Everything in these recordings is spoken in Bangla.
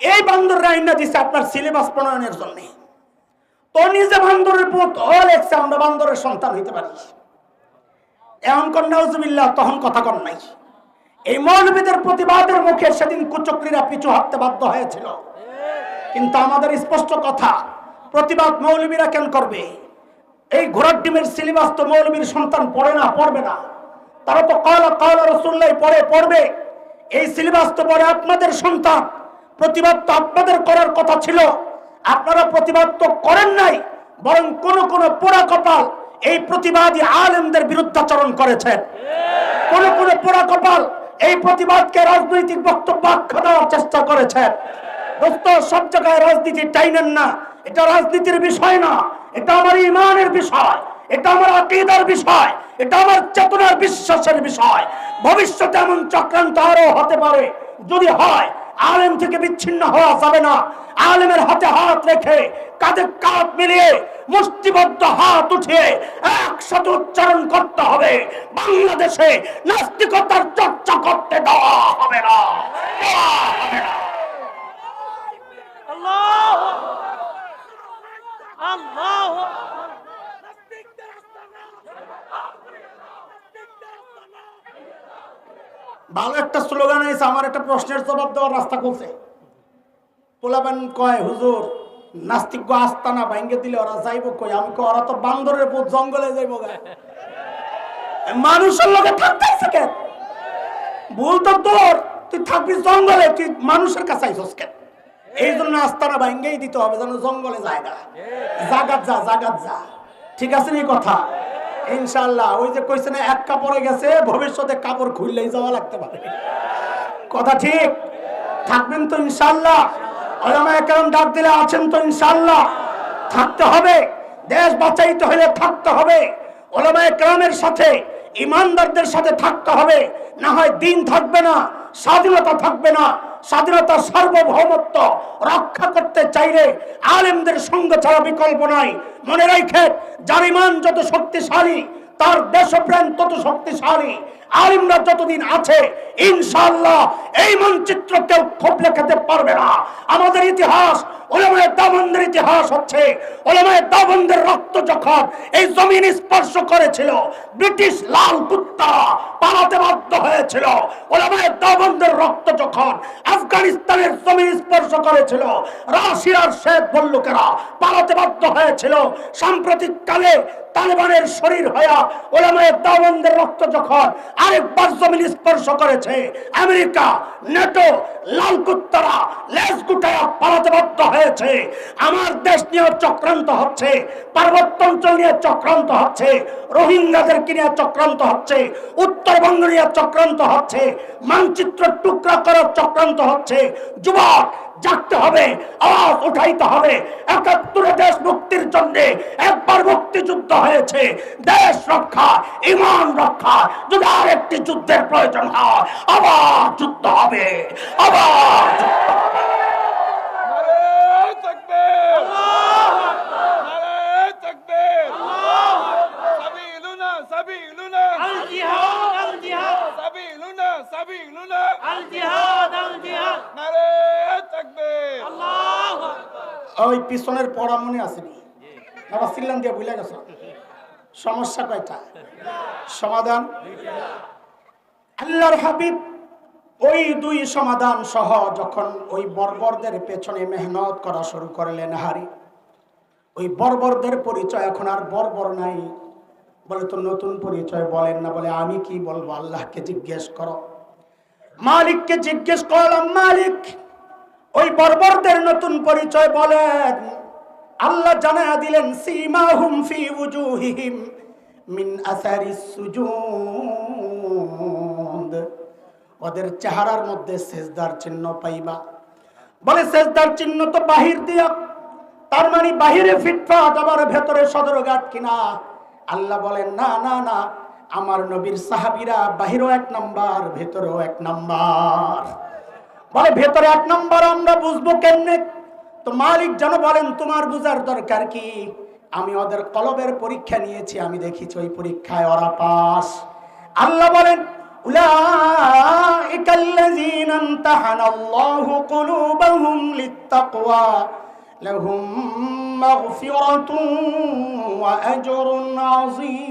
এই বান্দররা আইনা দিছে আপনার সিলেবাস প্রণয়নের জন্য। তো নিজে বান্দরের পুত, ও আমরা বান্দরের সন্তান হইতে পারি। এমন কন্যাউজুবিল্লাহ তখন কথা কর নাই। এই মৌলবীদের প্রতিবাদের মুখে সেদিন কুচক্রীরা পিছু হাঁটতে বাধ্য হয়েছিল। কিন্তু আমাদের স্পষ্ট কথা, প্রতিবাদ মৌলবীরা কেন করবে? এই ঘোড়ার ডিমের সিলেবাস তো মৌলবীর সন্তান পড়ে না, পড়বে না। তারা তো কালা কালা রসুল্লাহ পড়ে, পড়বে। এই সিলেবাস তো পড়ে আপনাদের সন্তান। প্রতিবাদ তো আপনাদের করার কথা ছিল। আপনারা প্রতিবাদ তো করেন নাই, বরং কোন কোন পোড়া কপাল এই প্রতিবাদী আলেমদের বিরুদ্ধাচরণ করেছেন। কোন কোন পোড়া কপাল এই প্রতিবাদকে রাজনৈতিক বক্তব্য আখ্যা দেওয়ার চেষ্টা করেছেন। দোস্ত, সব জায়গায় রাজনীতি টাইনেন না। এটা রাজনীতির বিষয় না। এটা আমার ইমানের বিষয়। এটা আমার আকিদার বিষয়। এটা আমার চেতনার বিশ্বাসের বিষয়। ভবিষ্যতে এমন চক্রান্ত আরও হতে পারে। যদি হয় আলেম থেকে বিচ্ছিন্ন হওয়া যাবে না। আলেমের হাতে হাত রেখে কাঁধে কাঁধ মিলিয়ে মুষ্টিবদ্ধ হাত উঠিয়ে একসাথে উচ্চারণ করতে হবে। বাংলাদেশে নাস্তিকতার চর্চা করতে দেওয়া হবে না। আল্লাহ আল্লাহ ভালো একটা স্লোগান আছে আমার একটা প্রশ্নের জবাব দেওয়ার রাস্তা খুলছে। পোলাবেন কয়, হুজুর, নাস্তিক গো আস্তানা ভাঙ্গে দিলে ওরা যাইব কই? আমি কই, ওরা তো বান্দরের পুত, জঙ্গলে যাইব গা। মানুষের লোকে থাকতেছে কেন? ভুল তো তোর, তুই থাকবি জঙ্গলে, তুই মানুষের কাছে আইসস কেন? এই জন্য আস্তানা ভাঙ্গেই দিতে হবে, যেন জঙ্গলে জায়গা। জাগাত যা জাগাত যা। ঠিক আছে নি কথা? ইনশাল্লাহ ওই যে কইছে না, এক কাপড়ে গেছে, ভবিষ্যতে কাপড় খুললেই যাওয়া লাগতে পারে। কথা ঠিক? থাকবেন তো ইনশাল্লাহ ওলামায়ে কেরাম ডাক দিলে আছেন তো ইনশাল্লাহ থাকতে হবে, দেশ বাঁচাইতে হলে থাকতে হবে। ওলামায়ে কেরামের সাথে, ইমানদারদের সাথে থাকতে হবে। না হয় দিন থাকবে না, স্বাধীনতা থাকবে না। স্বাধীনতার সার্বভৌমত্ব রক্ষা করতে চাইলে আলেমদের সঙ্গে ছাড়া বিকল্প নাই। মনে রেখে যার ইমান যত শক্তিশালী, তার দেশপ্রেম তত শক্তিশালী, আলিমরা যতদিন আছে ইনশাআল্লাহ এই মানচিত্র কেউ খোপ লেখাতে পারবে না। আমাদের ইতিহাস, ওলামায় ইতিহাস হচ্ছে, ওলামায় রক্ত যখন এই জমিন স্পর্শ করেছিল, ব্রিটিশ লাল কুত্তা পালাতে বাধ্য হয়েছিল। ওলামায় রক্ত যখন আফগানিস্তানের জমিন স্পর্শ করেছিল, রাশিয়ার শেখ বল্লুকেরা পালাতে বাধ্য হয়েছিল। সাম্প্রতিক কালে তালেবানের শরীর হয়া ওলামায় দাবন্দের রক্ত যখন আরেকবার জমিন স্পর্শ করেছে আমেরিকা, নেটো, লাল কুত্তারা লেজ গুটায়া পালাতে হয়েছে। আমার দেশ নিয়ে চক্রান্ত হচ্ছে পার্বত্য অঞ্চল নিয়ে চক্রান্ত হচ্ছে, রোহিঙ্গাদেরকে নিয়ে চক্রান্ত হচ্ছে, উত্তরবঙ্গ নিয়ে চক্রান্ত হচ্ছে মানচিত্র টুকরা করার চক্রান্ত হচ্ছে। যুবক জাগতে হবে, আওয়াজ উঠাইতে হবে। একাত্তরে দেশ মুক্তির জন্য একবার মুক্তিযুদ্ধ হয়েছে। দেশ রক্ষা, ইমান রক্ষা, যদি আর একটি যুদ্ধের প্রয়োজন হয়, আবার যুদ্ধ হবে, আবার যুদ্ধ ওই পিছনের পড়া মনে আসেনি বাবা সিল্লাম দিয়ে ভুলে গেছ। সমস্যা কয়টা? সমাধান? আল্লাহর হাবিব ওই দুই সমাধান সহ যখন ওই বর্বরদের পেছনে মেহনত করা শুরু করলেন, হারি। ওই বর্বরদের পরিচয় এখন আর বর্বর নাই। বলে তো নতুন পরিচয় বলেন না, বলে আমি কি বলব? আল্লাহকে জিজ্ঞেস করো। মালিককে জিজ্ঞেস করলাম, মালিক ওই বর্বরদের নতুন পরিচয় বলেন। আল্লাহ জানা দিলেন ফি উজুহিহিম মিন ওদের চেহারার মধ্যে সেজদার চিহ্ন পাইবা। বলে, সেজদার চিহ্ন তো বাহির দিয়া। তার মানে বাহিরে ফিটফাট, আবার ভেতরে সদর গাট কিনা? আল্লাহ বলেন, না না না, আমার নবীর সাহাবিরা বাহিরও এক নাম্বার, ভেতরেও এক নাম্বার। বলে ভেতরে এক নম্বর আমরা বুঝবো কেমনে তো মালিক যেন বলেন তোমার বুঝার দরকার কি আমি ওদের কলবের পরীক্ষা নিয়েছি আমি দেখেছি ওই পরীক্ষায় ওরা পাস আল্লাহ বলেন أولئك الذين امتحن الله قلوبهم للتقوى لهم مغفرة وأجر عظيم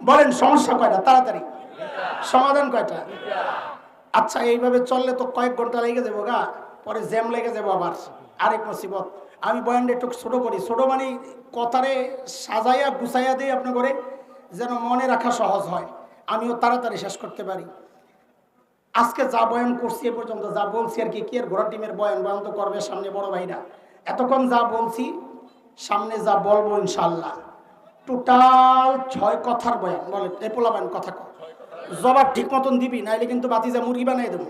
বলেন সমস্যা কয়টা তাড়াতাড়ি সমাধান কয়টা? আচ্ছা এইভাবে চললে তো কয়েক ঘণ্টা লেগে যাব গা, পরে জ্যাম লেগে যাব আবার। আরেক মুসিবত, আমি বয়ানটা একটু ছোট করি। ছোট মানে কথারে সাজাইয়া গুছাইয়া দিই আপনার করে যেন মনে রাখা সহজ হয়। আমিও তাড়াতাড়ি শেষ করতে পারি। আজকে যা বয়ান করছি এ পর্যন্ত যা বলছি আর কি কি আর ঘোড়া টিমের বয়ান বয়ান তো করবে সামনে বড় ভাইরা। এতক্ষণ যা বলছি, সামনে যা বলব ইনশাল্লাহ টোটাল ছয় কথার বয়ান বলে এ পোলাবেন কথা কর জবাব ঠিক মতন দিবি, নাইলে কিন্তু বাতিজা মুরগি বানাই দেবো।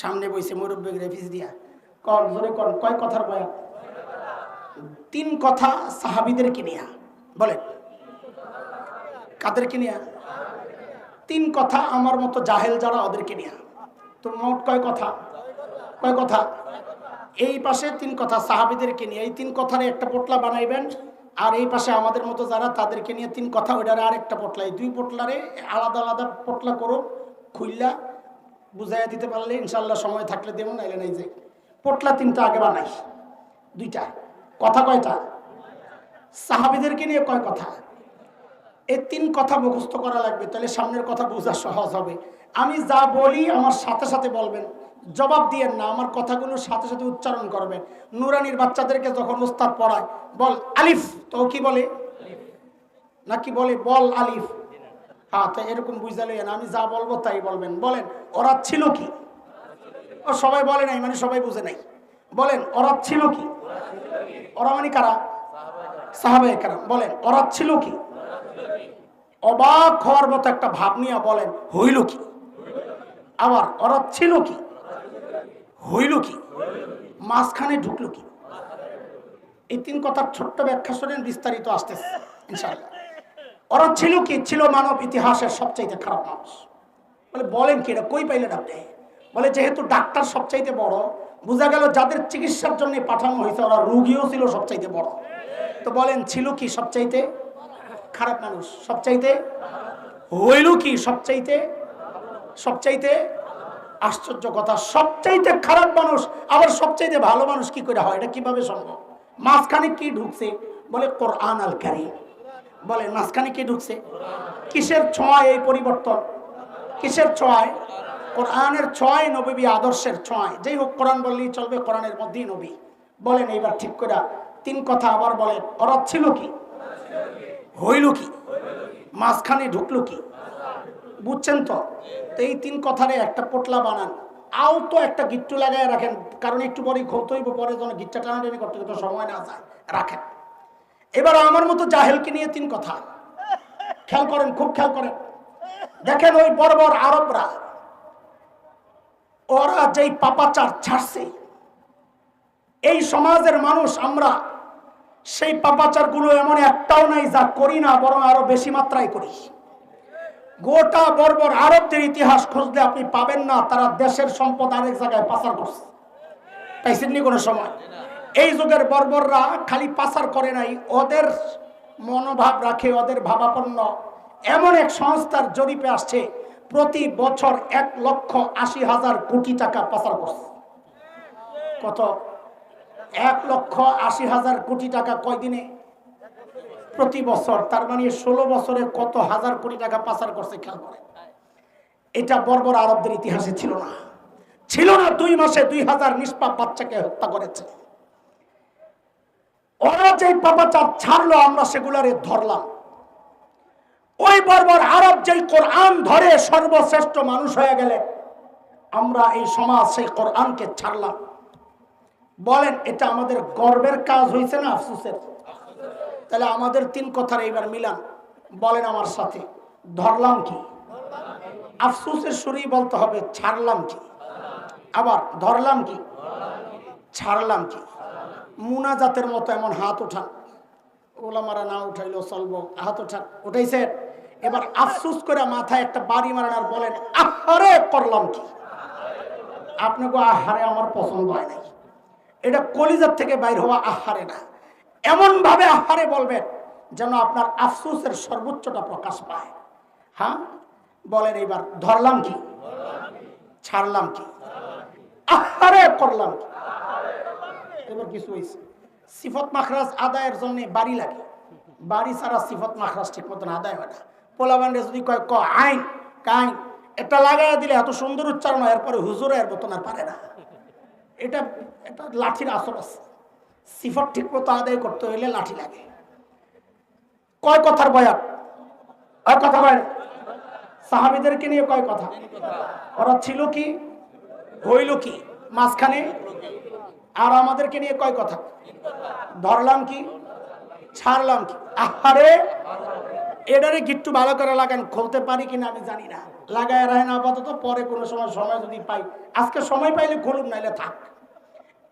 সামনে বইছে মুরব্বী রেফিস দিয়া। কর জোরে কর কয় কথার বয়ান? তিন কথা সাহাবিদেরকে নিয়া বলে কাদেরকে নিয়া তিন কথা আমার মতো জাহেল যারা ওদেরকে নিয়া তো মোট কয় কথা? কয় কথা? এই পাশে তিন কথা সাহাবিদেরকে নিয়ে এই তিন কথার একটা পোটলা বানাইবেন আর এই পাশে আমাদের মতো যারা, তাদেরকে নিয়ে তিন কথা, ওইটারে আরেকটা পোটলা। এই দুই পোটলারে আলাদা আলাদা পোটলা করো খুললা বুঝাইয়া দিতে পারলে ইনশাল্লাহ সময় থাকলে দেবো, নাইলে নাই যে। পোটলা তিনটা আগে বানাই, দুইটা। কথা কয়টা? সাহাবিদেরকে নিয়ে কয় কথা? এই তিন কথা মুখস্থ করা লাগবে, তাহলে সামনের কথা বোঝা সহজ হবে। আমি যা বলি আমার সাথে সাথে বলবেন। জবাব দিয়েন না, আমার কথাগুলো সাথে সাথে উচ্চারণ করবেন নুরানির বাচ্চাদেরকে যখন উস্তাদ পড়ায়, বল আলিফ, তো কি বলে? নাকি বলে, বল আলিফ? হ্যাঁ তো এরকম বুঝালে আমি যা বলব তাই বলবেন। বলেন, ওরা ছিল কি? ও সবাই বলে নাই মানে সবাই বুঝে নাই। বলেন, ওরা ছিল কি? ওরা মানে কারা? সাহাবায়ে কারাম। বলেন, ওরা ছিল কি? অবাক হওয়ার মতো একটা ভাব নিয়ে বলেন, হইল কি? আবার, ওরা ছিল কি? হইল কি? মাঝখানে ঢুকলো কি? এই তিন কথার ছোট্ট ব্যাখ্যা শোনেন, বিস্তারিত আসতেছে, ইনশাআল্লাহ। ওরা ছিল কি? ছিল মানব ইতিহাসের সবচাইতে খারাপ মানুষ। বলে, বলেন কি এটা? কই পাইলেন আপনি? বলে, যেহেতু ডাক্তার সবচাইতে বড়, বোঝা গেল যাদের চিকিৎসার জন্য পাঠানো হয়েছে, ওরা রুগীও ছিল সবচাইতে বড়। তো বলেন, ছিল কি সবচাইতে খারাপ মানুষ? সবচাইতে হইল কি? সবচাইতে সবচাইতে আশ্চর্য কথা, সবচাইতে খারাপ মানুষ, আবার সবচাইতে ভালো মানুষ কি করে হয়? এটা কীভাবে সম্ভব? মাঝখানে কি ঢুকছে? বলে কোরআন আল কারি বলে, মাঝখানে কি ঢুকছে? কিসের ছোঁয়ায় এই পরিবর্তন? কিসের ছোঁয়ায়? কোরআনের ছোঁয়ায় নবী আদর্শের ছোঁয়ায়। যেই হোক, কোরআন বললেই চলবে, কোরআনের মধ্যেই নবী। বলেন, এইবার ঠিক করে তিন কথা আবার বলেন। ওরা ছিল কি? হইল কি? মাঝখানে ঢুকলো কি? বুঝছেন তো? তো এই তিন কথারে একটা পোটলা বানান। আও তো একটা গিট্টু লাগাই রাখেন, কারণ একটু পরে হইব, পরে যেন গিট্টা টানাটানি করতে করতে সময় না যায়। রাখেন। এবার আমার মতো জাহেলকে নিয়ে তিন কথা। খেয়াল করেন, খুব খেয়াল করেন। দেখেন ওই বড় বড় আরবরা, ওরা যেই পাপাচার ছাড়ছে, এই সমাজের মানুষ আমরা, সেই পাপাচারগুলো এমন একটাও নাই যা করি না, বরং আরও বেশি মাত্রায় করি। গোটা বর্বর আরবদের ইতিহাস খুঁজলে আপনি পাবেন না, তারা দেশের সম্পদ আরেক জায়গায় পাচার করছে। পাইছেননি কোনো সময়? এই যুগের বর্বররা খালি পাচার করে নাই, ওদের মনোভাব রাখে, ওদের ভাবাপন্ন। এমন এক সংস্থার জরিপে আসছে, প্রতি বছর এক লক্ষ আশি হাজার কোটি টাকা পাচার করছে। কত? এক লক্ষ আশি হাজার কোটি টাকা কয়দিনে? প্রতি বছর, তার মানে ষোলো বছরে কত হাজার কোটি টাকা পাচার করছে, খেয়াল করে। এটা বর্বর আরবদের ইতিহাসে ছিল না। ছিল না, দুই মাসে দুই হাজার নিষ্পাপ বাচ্চাকে হত্যা করেছে। ওরা যে পাপাচার ছাড়লো, আমরা সেগুলারে ধরলাম। ওই বর্বর আরব যেই কোরআন ধরে সর্বশ্রেষ্ঠ মানুষ হয়ে গেলে, আমরা এই সমাজ সেই কোরআনকে ছাড়লাম। বলেন, এটা আমাদের গর্বের কাজ হয়েছে না আফসোসের? তাহলে আমাদের তিন কথার এইবার মিলান। বলেন আমার সাথে, ধরলাম কি? আফসোসের সুরেই বলতে হবে, ছাড়লাম কি? আবার, ধরলাম কি? ছাড়লাম কি? মুনা জাতের মতো এমন হাত ওঠান ওলামারা না উঠাইলো চলবো। হাত ওঠান উঠাইছেন? এবার আফসুস করে মাথায় একটা বাড়ি মারান আর বলেন, আহারে, করলাম কি? আপনাকে আহারে আমার পছন্দ হয় নাই। এটা কলিজার থেকে বাইর হওয়া আহারে না। এমন ভাবে আহারে বলবেন যেন আপনার আফসোসের সর্বোচ্চটা প্রকাশ পায়। হ্যাঁ? বলেন এইবার, ধরলাম কি? ছাড়লাম কি? আহারে করলাম কি? এবার কিছু হয়েছে। সিফত মাখরাজ আদায়ের জন্য বাড়ি লাগে। বাড়ি ছাড়া সিফত মাখরাজ ঠিক মতন আদায় হয় না। পোলাবান্ডে যদি কয়, ক, আইন, কাইন, এটা লাগাইয়া দিলে এত সুন্দর উচ্চারণ এরপরে হুজুরে এর মতন আর পারে না। এটা এটা লাঠির আসর আছে। সিফত ঠিক মতো আদায় করতে হইলে লাঠি লাগে। কয় কথার বয়ান? আর কথা বয় সাহাবিদেরকে নিয়ে কয় কথা? ওরা ছিল কি? হইল কি? মাঝখানে? আর আমাদেরকে নিয়ে কয় কথা? ধরলাম কি? ছাড়লাম কি? আহারে! এটারে গিট্টু ভালো করে লাগান? খুলতে পারি কিনা আমি জানি না। লাগায় রাখেন আপাতত, পরে কোনো সময় সময় যদি পাই। আজকে সময় পাইলে খুলুন, নাইলে থাক।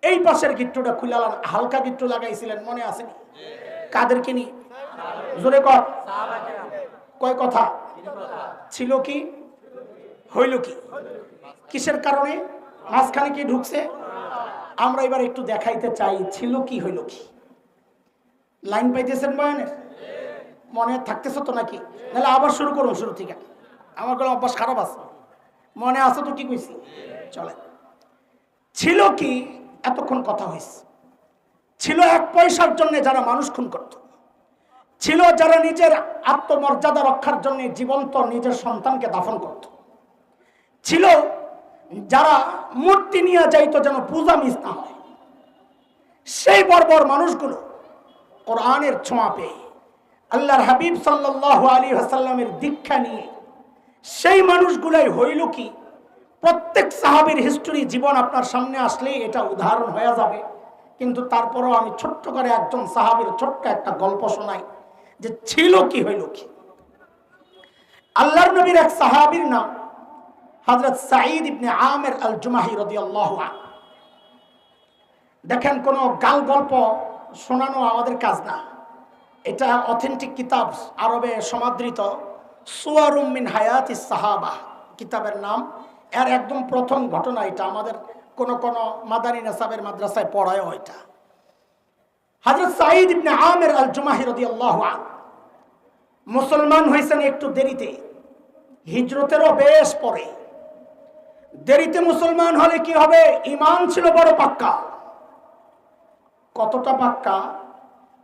এই পাশের গিট্টুটা খুলে হালকা গিট্টু লাগাইছিলেন, মনে আসেনি কাদেরকে নিয়ে জোরে কর কয় কথা? ছিল কি? হইল কি? কিসের কারণে? মাঝখানে কি ঢুকছে? আমরা এবার একটু দেখাইতে চাই, ছিল কি, হইল কি? লাইন পাইতেছেন বয়ানের? মনে থাকতেছে তো নাকি? নাহলে আবার শুরু করুন শুরু থেকে। আমার কোনো অভ্যাস খারাপ আছে। মনে আছে তো কি কইছি? চলে ছিল কি? এতক্ষণ কথা হয়েছে। ছিল এক পয়সার জন্য যারা মানুষ খুন করত। ছিল যারা নিজের আত্মমর্যাদা রক্ষার জন্য জীবন্ত নিজের সন্তানকে দাফন করত। ছিল যারা মূর্তি নিয়ে যাইতো যেন পূজা মিস না হয়। সেই বর্বর মানুষগুলো কোরআনের ছোঁয়া পেয়ে, আল্লাহর হাবিব সাল্লাহ আলী হাসাল্লামের দীক্ষা নিয়ে, সেই মানুষগুলাই হইল কি? প্রত্যেক সাহাবির হিস্টোরি জীবন আপনার সামনে আসলেই এটা উদাহরণ হয়ে যাবে। কিন্তু তারপরও আমি ছোট্ট করে একজন সাহাবির ছোট্ট একটা গল্প শোনাই যে ছিল কি, হইল কি? আল্লাহর নবীর এক সাহাবির নাম হজরত সাঈদ ইবনে আমের আল জুমাহি রদিয়াল্লাহু আনহু। দেখেন, কোনো গাল গল্প শোনানো আমাদের কাজ না। এটা অথেন্টিক কিতাব, আরবে সমাদৃত। সুয়ারুম মিন হায়াতি সাহাবা। কিতাবের নাম এর একদম প্রথম ঘটনা এটা। আমাদের কোন কোন মাদানী নাসাবের মাদ্রাসায় পড়ায় এটা। হাজরত সাঈদ ইবনে আমের আল জুমাহি আনহু। মুসলমান হয়েছেন একটু দেরিতে। হিজরতেরও বেশ পরে। দেরিতে মুসলমান হলে কি হবে? ইমান ছিল বড় পাক্কা। কতটা পাক্কা?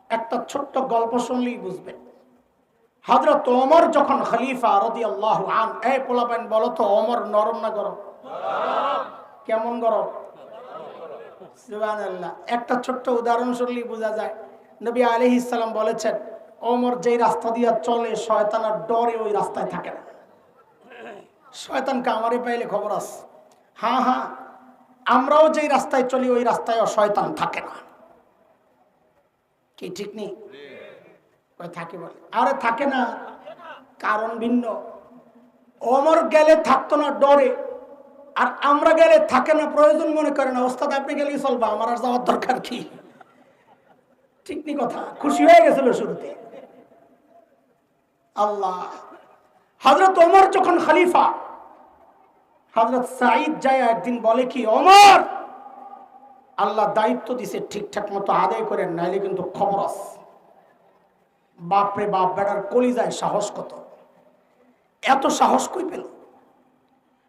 একটা ছোট্ট গল্প শুনলেই বুঝবেন। হজরত ওমর যখন খলিফা রদি আল্লাহ আন, এ পোলাবেন বলো তো, ওমর নরম না গরম? কেমন গরম। একটা ছোট্ট উদাহরণ শুনলেই বোঝা যায়। নবী আলি ইসালাম বলেছেন, ওমর যেই রাস্তা দিয়ে চলে শয়তানার ডরে ওই রাস্তায় থাকে না। শয়তানকে আমারই পাইলে খবর আছে। হ্যাঁ হ্যাঁ আমরাও যেই রাস্তায় চলি, ওই রাস্তায় শয়তান থাকে না। কি, ঠিক নেই? কয় থাকে বলে। আরে থাকে না, কারণ ভিন্ন। অমর গেলে থাকতো না ডরে, আর আমরা গেলে থাকে না প্রয়োজন মনে করে না, ওস্তাদ আপনি গেলেই চলবো, আমার আর যাওয়ার দরকার কি? ঠিক নি কথা, খুশি হয়ে গেছিল শুরুতে। আল্লাহ। হজরত ওমর যখন খলিফা হজরত সাঈদ যায় একদিন বলে কি অমর আল্লাহ দায়িত্ব দিছে ঠিকঠাক মতো আদায় করেন, নাইলে কিন্তু খবর আছে। বাপরে বাপ বেড়ার কলিজায় সাহস কত? এত সাহস কই পেল?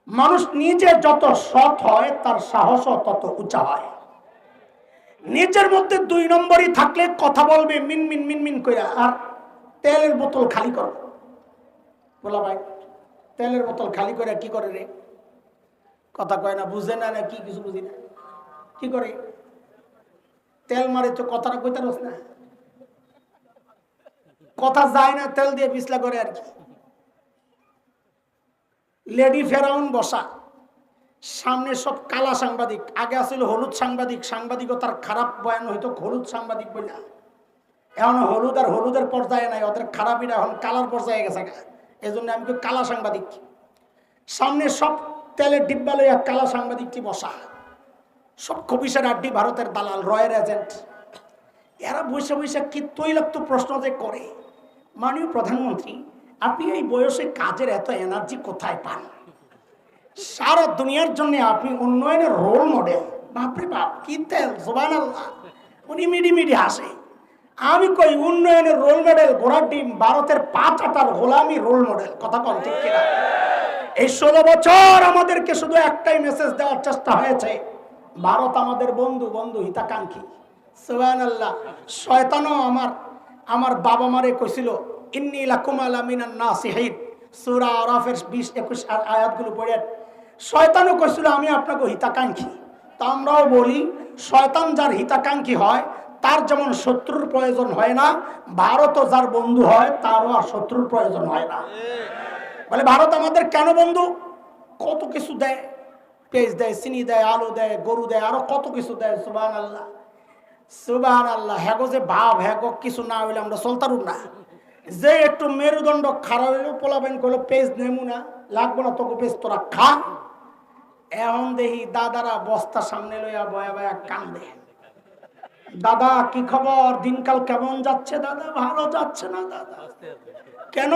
মানুষ নিজে যত সৎ হয়, তার সাহসও তত উঁচা হয়। নিজের মধ্যে দুই নম্বরই থাকলে কথা বলবে মিন মিন মিন মিন করে আর তেলের বোতল খালি করো। বলা ভাই, তেলের বোতল খালি করে কি করে রে? কথা কয় না, বুঝে না না কি, কিছু বুঝি না। কি করে? তেল মারে তো কথাটা কইতে না। কথা যায় না, তেল দিয়ে পিছলা করে আর কি। লেডি ফেরাউন বসা। সামনে সব কালা সাংবাদিক, আগে আসলে হলুদ সাংবাদিক, সাংবাদিকতার খারাপ বয়ান হইতো হলুদ সাংবাদিক বলে এখন হলুদ আর হলুদের পর্যায়ে নাই, ওদের খারাপিরা এখন কালার পর্যায়ে গেছে এই জন্য আমি তো কালা সাংবাদিক। সামনে সব তেলের ডিব্বা লইয়া কালা সাংবাদিকটি বসা। সব খবিসের আড্ডি ভারতের দালাল, রয়ের এজেন্ট। এরা বসে বসে কি তৈলাক্ত প্রশ্ন যে করে। মাননীয় প্রধানমন্ত্রী, আপনি এই বয়সে কাজের এত এনার্জি কোথায় পান? সারা দুনিয়ার জন্য আপনি উন্নয়নের রোল মডেল বাপরে বাপ, কি তেল জোবান আল্লাহ উনি মিডি মিডি হাসে। আমি কই, উন্নয়নের রোল মডেল ঘোড়ার ডিম, ভারতের পাঁচ আটার গোলামি রোল মডেল কথা কন ঠিক কিনা? এই ষোলো বছর আমাদেরকে শুধু একটাই মেসেজ দেওয়ার চেষ্টা হয়েছে, ভারত আমাদের বন্ধু বন্ধু হিতাকাঙ্ক্ষী। সুবান আল্লাহ শয়তানও আমার আমার বাবা মারে কইছিল, ইন্নি লাকুম আলা মিনান নাসিহিন সূরা আরাফের 20 21 আর আয়াতগুলো পড়ে। শয়তানও কইছিল, আমি আপনাকে হিতাকাঙ্ক্ষী। তা আমরাও বলি, শয়তান যার হিতাকাঙ্ক্ষী হয়, তার যেমন শত্রুর প্রয়োজন হয় না, ভারতও যার বন্ধু হয়, তারও আর শত্রুর প্রয়োজন হয় না। বলে, ভারত আমাদের কেন বন্ধু? কত কিছু দেয়, পেঁয়াজ দেয়, চিনি দেয়, আলু দেয়, গরু দেয়, আরও কত কিছু দেয় সুবাহ আল্লাহ সুবাহ আল্লাহ হ্যাগো যে ভাব হ্যাগো কিছু না হইলে আমরা চলতারুম না। যে একটু মেরুদণ্ড খারাপ হইলেও পোলাবেন করল পেজ নেমু না, লাগবো না, তোকে পেজ তোরা খা। এখন দেখি দাদারা বস্তা সামনে লইয়া বয়া বয়া কান্দে। দাদা, কি খবর? দিনকাল কেমন যাচ্ছে দাদা? ভালো যাচ্ছে না দাদা? কেন?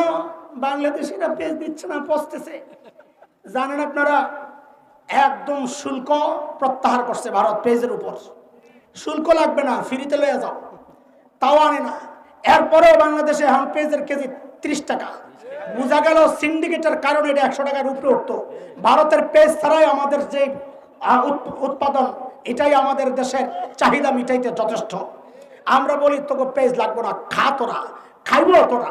বাংলাদেশিরা পেজ দিচ্ছে না, পচতেছে। জানেন আপনারা, একদম শুল্ক প্রত্যাহার করছে ভারত পেজের উপর। শুল্ক লাগবে না, ফ্রিতে লয়ে যাও। তাও আনে না। এরপরেও বাংলাদেশে এখন পেজের কেজি ত্রিশ টাকা। বোঝা গেল সিন্ডিকেটের কারণে এটা একশো টাকার উপরে উঠতো। ভারতের পেজ ছাড়াই আমাদের যে উৎ- উৎপাদন, এটাই আমাদের দেশের চাহিদা মিটাইতে যথেষ্ট। আমরা বলি, তোকে পেজ লাগবো না, খা তোরা। খাইব তোরা।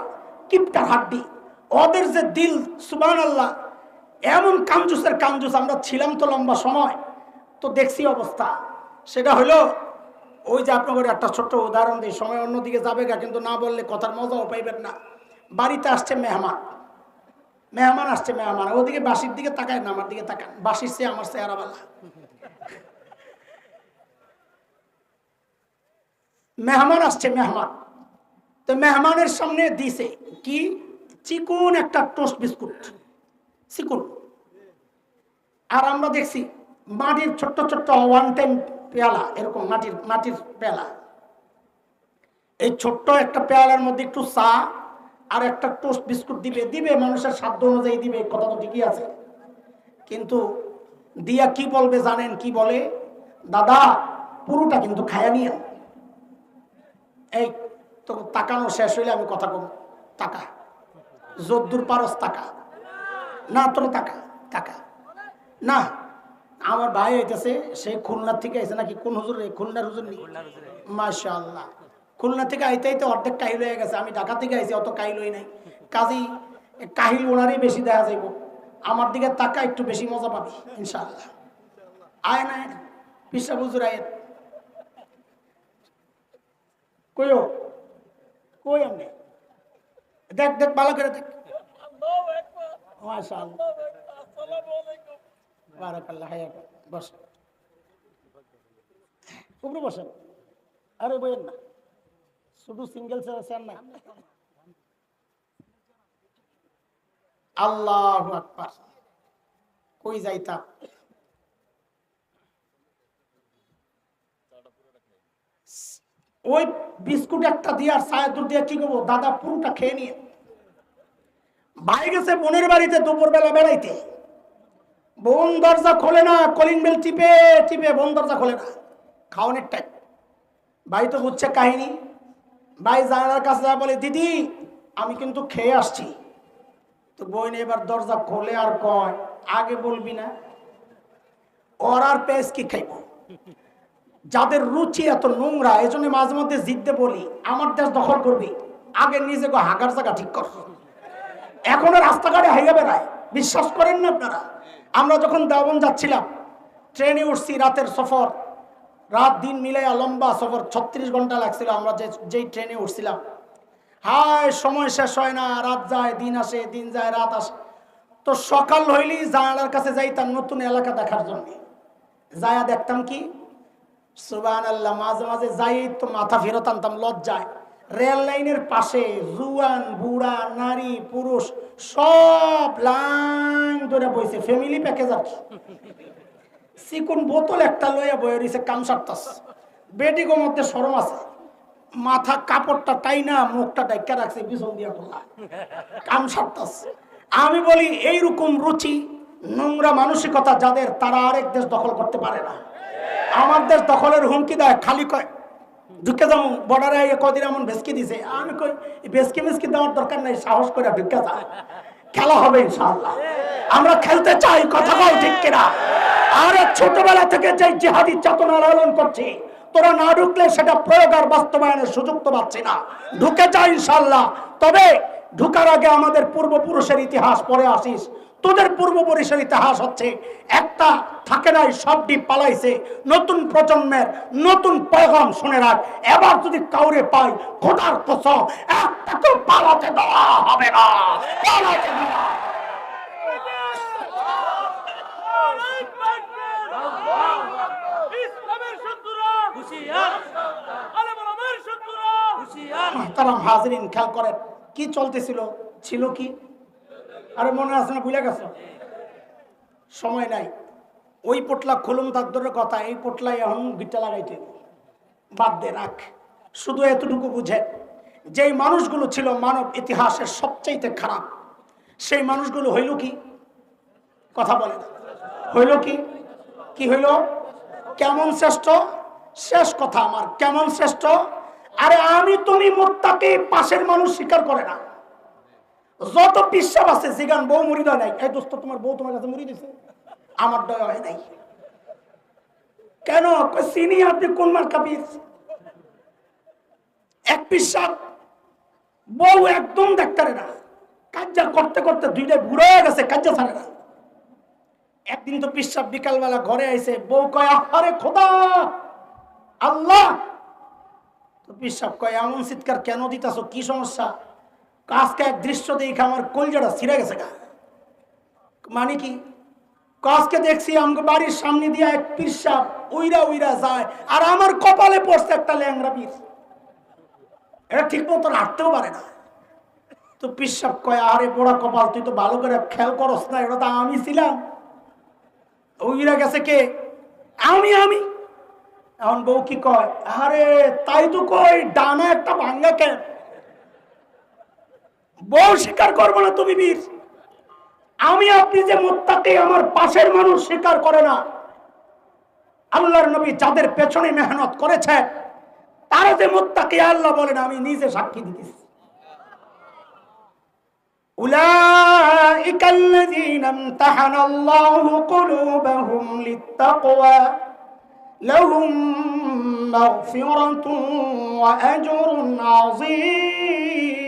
কিপটার হাড্ডি। ওদের যে দিল সুবান আল্লাহ এমন কাঞ্জুসের কাঞ্জুস আমরা ছিলাম তো লম্বা সময়। তো দেখছি অবস্থা। সেটা হলো ওই যে আপনার একটা ছোট্ট উদাহরণ দিই, সময় অন্যদিকে যাবে গা, কিন্তু না বললে কথার মজাও পাইবেন না। বাড়িতে আসছে মেহমান। মেহমান আসছে মেহমান, ওদিকে বাসির দিকে তাকায় না, আমার দিকে তাকান। বাসির চেয়ে আমার চেহারা বালা মেহমান আসছে মেহমান। তো মেহমানের সামনে দিছে কি? চিকুন একটা টোস্ট বিস্কুট। চিকুন। আর আমরা দেখছি মাটির ছোট্ট ছোট্ট ওয়ান টাইম পেয়ালা, এরকম মাটির মাটির পেয়ালা। এই ছোট্ট একটা পেয়ালার মধ্যে একটু চা আর একটা টোস্ট বিস্কুট দিবে দিবে, মানুষের সাধ্য অনুযায়ী দিবে কথা তো ঠিকই আছে। কিন্তু দিয়া কি বলবে জানেন, কি বলে? দাদা, পুরোটা কিন্তু খায়া নিয়ে এই, তো তাকানো শেষ হইলে আমি কথা কম টাকা যদ্দুর পারস টাকা না, তোর টাকা টাকা না আমার ভাই হইতেছে সে খুলনার থেকে আইছে নাকি? কোন হুজুর রে? খুলনার হুজুর নেই মাশা আল্লাহ খুলনা থেকে আইতে আইতে অর্ধেক কাহিল হয়ে গেছে। আমি ঢাকা থেকে আইছি অত কাহিল হই নাই। কাজী কাহিল ওনারই বেশি দেখা যাইব। আমার দিকে টাকা একটু বেশি মজা পাবি ইনশাআল্লাহ। আয় না পিসা হুজুর আয়। কইও? কই আমনে দেখ দেখ ভালো করে দেখ। মাশাআল্লাহ। উপরে বসেন। আরে বইয়েন না। শুধু সিঙ্গেল চেয়ার না আল্লাহ কই যাইতা ওই বিস্কুট একটা দিয়ে আর দুধ দিয়ে কি করব? দাদা পুরোটা খেয়ে নিয়ে। ভাই গেছে বোনের বাড়িতে দুপুরবেলা বেড়াইতে। বোন দরজা খোলে না, কলিং বেল টিপে টিপে, বোন দরজা খোলে না। খাওয়ানোর টাইম ভাই তো বুঝছে কাহিনী। ভাই জানালার কাছে যা বলে, দিদি, আমি কিন্তু খেয়ে আসছি। তো বোন এবার দরজা খোলে আর কয়, আগে বলবি না। ওর আর পেস কি খাইব? যাদের রুচি এত নোংরা এই জন্য মাঝে মধ্যে জিততে বলি, আমার দেশ দখল করবি। আগে নিজে হাগার জায়গা ঠিক কর। এখনও রাস্তাঘাটে হাইয়া বেড়ায়। বিশ্বাস করেন না আপনারা? আমরা যখন দেওবন যাচ্ছিলাম ট্রেনে উঠছি রাতের সফর। রাত দিন মিলাইয়া লম্বা সফর, ছত্রিশ ঘণ্টা লাগছিল আমরা যে, যেই ট্রেনে উঠছিলাম। হায়, সময় শেষ হয় না, রাত যায়, দিন আসে, দিন যায়, রাত আসে। তো সকাল হইলেই জানালার কাছে যাইতাম নতুন এলাকা দেখার জন্য। যায়া দেখতাম কি সুবান আল্লাহ মাঝে মাঝে যাই তো মাথা ফেরত আনতাম, লজ্জায়। রেল লাইনের পাশে জুয়ান, বুড়া, নারী, পুরুষ সব লাইন ধরে বইছে ফ্যামিলি প্যাকেজ আর চিকুন বোতল একটা লইয়া বয়ে রয়েছে কাম সারতাস। বেডিগো মধ্যে সরম আছে। মাথা কাপড়টা টাইনা, মুখটা ডাইকা রাখছে পিছন দিয়া করলা কাম সারতাস। আমি বলি, এইরকম রুচি, নোংরা মানসিকতা যাদের, তারা আরেক দেশ দখল করতে পারে না। আমার দেশ দখলের হুমকি দেয়, খালি কয় ঢুকে যাব বর্ডারে আইয়ে কদিন এমন ভেসকি দিছে। আমি কই ভেসকি মেসকি দেওয়ার দরকার নাই, সাহস করে ঢুকে যা খেলা হবে ইনশাআল্লাহ। আমরা খেলতে চাই, কথা বল ঠিক কিনা? আরে ছোটবেলা থেকে যে জিহাদি চেতনা লালন করছি, তোরা না ঢুকলে সেটা প্রয়োগ আর বাস্তবায়নের সুযোগ তো পাচ্ছি না। ঢুকে যা ইনশাআল্লাহ। তবে ঢুকার আগে আমাদের পূর্বপুরুষের ইতিহাস পরে আসিস। তোদের পূর্বপুরুষের ইতিহাস হচ্ছে একটা থাকে নাই সবটি পালাইছে। নতুন প্রজন্মের নতুন পয়গাম শুনে রাখ। এবার যদি কাউরে পাই খোদার কসম একটা তো পালাতে দেওয়া হবে না। পালাতে দেওয়া খেয়াল করেন কি চলতেছিল? ছিল কি? আরে মনে আছে না, ভুলে গেছো? সময় নাই। ওই পোটলা খুলুম তার কথা, এই পোটলাই এখন গিটটা লাগাইতে বাদ দে, রাখ। শুধু এতটুকু বুঝে, যেই মানুষগুলো ছিল মানব ইতিহাসের সবচাইতে খারাপ, সেই মানুষগুলো হইল কি? কথা বলে না। হইল কি? কি হইল? কেমন শ্রেষ্ঠ? শেষ কথা আমার। কেমন শ্রেষ্ঠ? আরে আমি তুমি মোত্তাকে পাশের মানুষ স্বীকার করে না। যত বিশ্বাস আছে, জিগান বউ মুড়ি দেয় নাই। এই দোস্ত, তোমার বউ তোমার কাছে মুড়ি দিছে। আমার দয়া হয় নাই। কেন? চিনি আপনি কোন মার কাপিস এক পিসাব। বউ একদম ডাক্তারে না। কাজ্জা করতে করতে দুইটা বুড়ো গেছে, কাজ্জা ছাড়ে না। একদিন তো পিসাব বিকালবেলা ঘরে আইছে, বউ কয় আরে খোদা! আল্লাহ! তো পিসাব কয়, এমন চিৎকার কেন দিতাছ? কি সমস্যা? আজকে এক দৃশ্য দেখে আমার কলজাটা ছিঁড়ে গেছে গা। মানে কি? আজকে দেখছি আমাকে বাড়ির সামনে দিয়ে এক পিসাব উইরা উইরা যায় আর আমার কপালে পড়ছে একটা ল্যাংরা পিস এটা ঠিক মতো হাঁটতেও পারে না। তো পিসাব কয়, আরে বড় কপাল, তুই তো ভালো করে খেয়াল করস না, এটা তো আমি ছিলাম। উইরা গেছে কে? আমি আমি। এখন বউ কি কয়, আরে তাই তো কই, ডানা একটা ভাঙ্গা কেন? বউ স্বীকার করবো না তুমি বীর আমি আপনি যে মোত্তাকে আমার পাশের মানুষ স্বীকার করে না আল্লাহর নবী যাদের পেছনে মেহনত করেছে তারা যে মোত্তাকে আল্লাহ বলেন আমি নিজে সাক্ষী দিতেছি أولئك الذين امتحن الله قلوبهم للتقوى لهم مغفرة وأجر عظيم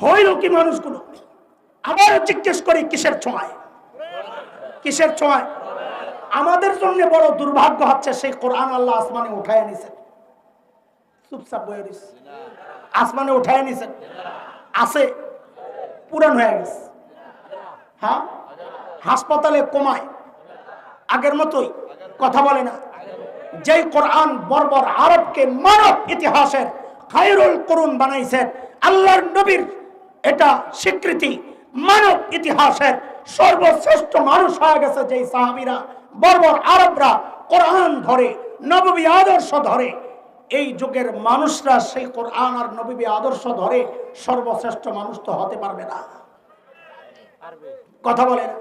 হইল কি মানুষগুলো? আবার জিজ্ঞেস করি, কিসের ছোঁয়ায়? কিসের ছোঁয়ায়? আমাদের জন্য বড় দুর্ভাগ্য হচ্ছে সেই কোরআন আল্লাহ আসমানে উঠায় নিছেন চুপচাপ বয়ে আসমানে উঠায় নিছেন আছে, পুরান হয়ে গেছে। হ্যাঁ? হাসপাতালে কমায়। আগের মতোই, কথা বলে না। যেই কোরআন বর্বর আরবকে মানব ইতিহাসের খায়রুল করুন বানাইছেন আল্লাহর নবীর এটা স্বীকৃতি। মানব ইতিহাসের সর্বশ্রেষ্ঠ মানুষ হয়ে গেছে যেই সাহাবিরা, বর্বর আরবরা কোরআন ধরে নববী আদর্শ ধরে। এই যুগের মানুষরা সেই কোরআন আর নবী আদর্শ ধরে সর্বশ্রেষ্ঠ মানুষ তো হতে পারবে না। কথা বলে না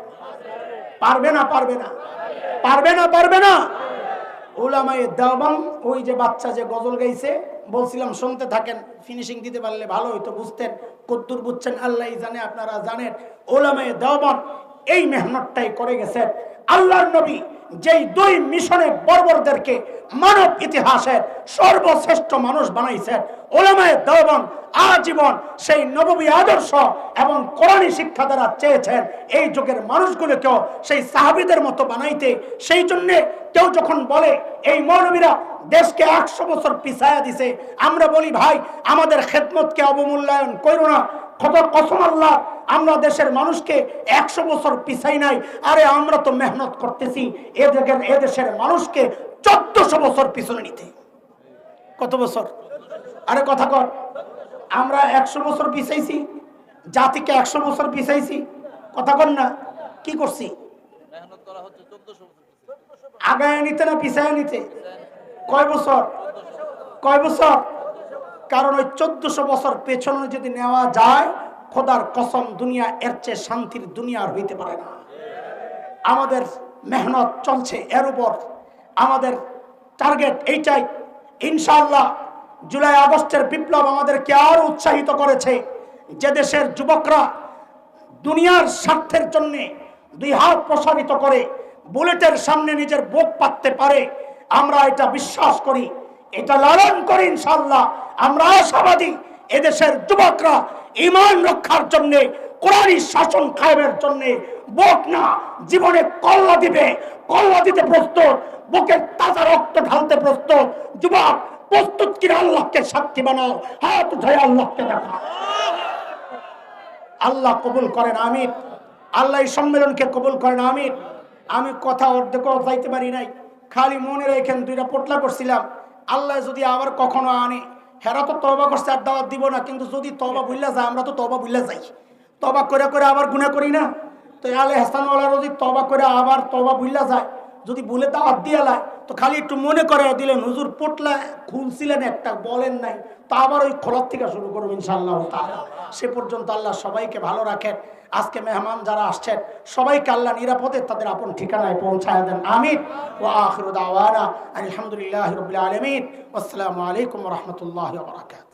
পারবে না পারবে না। পারবে না পারবে না। ওলামায়ে দাবান ওই যে বাচ্চা যে গজল গাইছে বলছিলাম, শুনতে থাকেন ফিনিশিং দিতে পারলে ভালো হইতো, বুঝতেন। কদ্দুর বুঝছেন আল্লাহ জানে, আপনারা জানেন। ওলামে দেওয়ান এই মেহনতটাই করে গেছেন। আল্লাহর নবী যেই দুই মিশনে বর্বরদেরকে মানব ইতিহাসের সর্বশ্রেষ্ঠ মানুষ বানাইছেন, ওলামায়ে দাবান আজীবন সেই নববী আদর্শ এবং কোরআনী শিক্ষা দ্বারা চেয়েছেন এই যুগের মানুষগুলোকেও সেই সাহাবিদের মতো বানাইতে। সেই জন্যে কেউ যখন বলে, এই মৌলবীরা দেশকে একশো বছর পিছায়া দিছে। আমরা বলি, ভাই, আমাদের খেদমতকে অবমূল্যায়ন করো না। কত কসম আল্লাহ, আমরা দেশের মানুষকে একশো বছর পিছাই নাই। আরে আমরা তো মেহনত করতেছি এদের এদেশের মানুষকে চোদ্দশো বছর পিছনে নিতে। কত বছর? আরে কথা কর, আমরা একশো বছর পিছাইছি, জাতিকে একশো বছর পিছাইছি, কথা কর না, কি করছি? আগায় নিতে না পিছায় নিতে? কয় বছর? কয় বছর? কারণ ওই চোদ্দশো বছর পেছনে যদি নেওয়া যায়, খোদার কসম দুনিয়া এর চেয়ে শান্তির দুনিয়া আর হইতে পারে না। আমাদের মেহনত চলছে এর উপর। আমাদের টার্গেট এইটাই ইনশাল্লাহ জুলাই আগস্টের বিপ্লব আমাদেরকে আরও উৎসাহিত করেছে। যে দেশের যুবকরা দুনিয়ার স্বার্থের জন্য দুই হাত প্রসারিত করে, বুলেটের সামনে নিজের বুক পাততে পারে, আমরা এটা বিশ্বাস করি। এটা লালন করি ইনশাল্লাহ আমরা আশাবাদী এদেশের যুবকরা ইমান রক্ষার জন্য কোরআনী শাসন কায়েমের জন্য বুক না, জীবনে কল্লা দিবে, কল্লা দিতে প্রস্তুত, বুকের তাজা রক্ত ঢালতে প্রস্তুত। যুবক, প্রস্তুত কিনা আল্লাহকে সাক্ষী বানাও, হাত উঠায় আল্লাহকে দেখা। আল্লাহ কবুল করেন, আমিন। আল্লাহ এই সম্মেলনকে কবুল করেন, আমিন। আমি কথা অর্ধেকও যাইতে পারি নাই। খালি মনে রেখেন, দুইটা পোটলা করছিলাম। আল্লাহ যদি আবার কখনো আনে, হেরা তো তবা করছে আর দাওয়াত দিব না, কিন্তু যদি তবা বুঝলা যায়, আমরা তো তবা বুঝলা যাই। তবা করে করে আবার গুণা করি না? তো আলে হাসানওয়ালা যদি তবা করে আবার তবা বুঝলা যায়, যদি বলে দাওয়াত দিয়ে লাই, তো খালি একটু মনে করে দিলেন, হুজুর, পোটলা খুলছিলেন একটা, বলেন নাই। তো আবার ওই খোলার থেকে শুরু করুন ইনশাআল্লাহ তাআলা। সে পর্যন্ত আল্লাহ সবাইকে ভালো রাখেন। আজকে মেহমান যারা আসছেন, সবাইকে আল্লাহ নিরাপদে তাদের আপন ঠিকানায় পৌঁছায় দেন। আমিন। ও আখিরু আওয়ানা আলহামদুলিল্লাহ রবিল আলমিন। আসসালামু আলাইকুম রহমতুল্লাহ বারাকাত